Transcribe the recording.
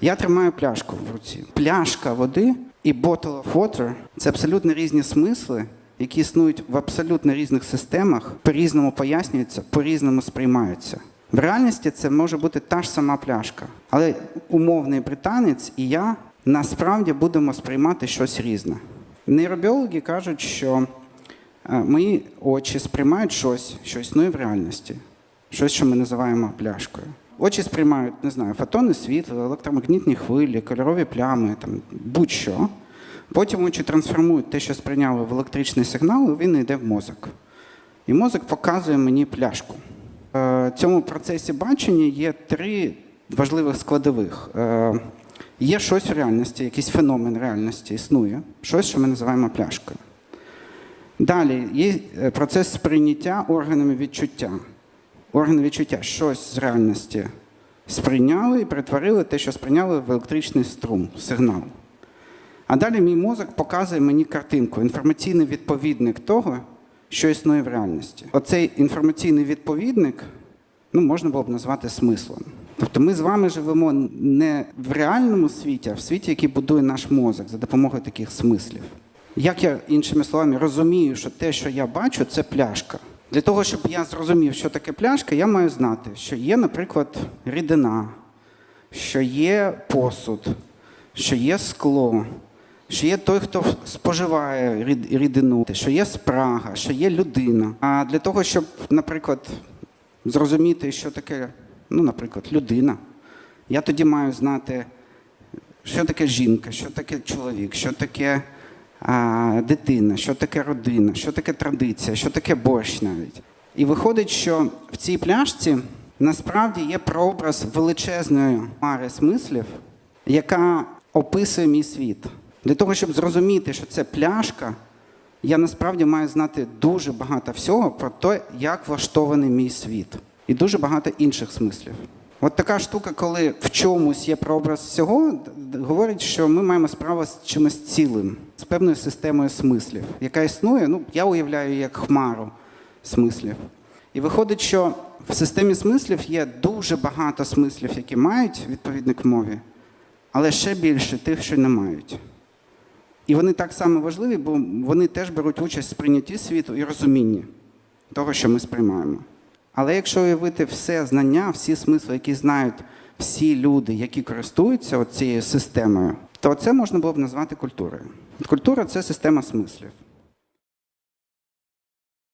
Я тримаю пляшку в руці. Пляшка води і bottle of water – це абсолютно різні смисли, які існують в абсолютно різних системах, по-різному пояснюються, по-різному сприймаються. В реальності це може бути та ж сама пляшка, але умовний британець і я насправді будемо сприймати щось різне. Нейробіологи кажуть, що е, мої очі сприймають щось, що існує в реальності, щось, що ми називаємо пляшкою. Очі сприймають, не знаю, фотони світла, електромагнітні хвилі, кольорові плями, там, будь-що. Потім очі трансформують те, що сприйняли в електричний сигнал, і він йде в мозок. І мозок показує мені пляшку. Е, В цьому процесі бачення є три важливих складових. Е, Є щось в реальності, якийсь феномен реальності існує, щось, що ми називаємо пляшкою. Далі є е, процес сприйняття органами відчуття. Органи відчуття щось з реальності сприйняли і перетворили те, що сприйняли в електричний струм, сигнал. А далі мій мозок показує мені картинку, інформаційний відповідник того, що існує в реальності. Оцей інформаційний відповідник ну, можна було б назвати смислом. Тобто ми з вами живемо не в реальному світі, а в світі, який будує наш мозок за допомогою таких смислів. Як я, іншими словами, розумію, що те, що я бачу, це пляшка. Для того, щоб я зрозумів, що таке пляшка, я маю знати, що є, наприклад, рідина, що є посуд, що є скло, що є той, хто споживає рідину, що є спрага, що є людина. А для того, щоб, наприклад, зрозуміти, що таке, ну, наприклад, людина, я тоді маю знати, що таке жінка, що таке чоловік, що таке дитина, що таке родина, що таке традиція, що таке борщ навіть. І виходить, що в цій пляшці насправді є прообраз величезної мари смислів, яка описує мій світ. Для того, щоб зрозуміти, що це пляшка, я насправді маю знати дуже багато всього про те, як влаштований мій світ, і дуже багато інших смислів. От така штука, коли в чомусь є прообраз всього, говорить, що ми маємо справу з чимось цілим, з певною системою смислів, яка існує, ну, я уявляю як хмару смислів. І виходить, що в системі смислів є дуже багато смислів, які мають відповідник мові, але ще більше тих, що не мають. І вони так само важливі, бо вони теж беруть участь в сприйнятті світу і розумінні того, що ми сприймаємо. Але якщо уявити все знання, всі смисли, які знають всі люди, які користуються цією системою, то це можна було б назвати культурою. Культура це система смислів.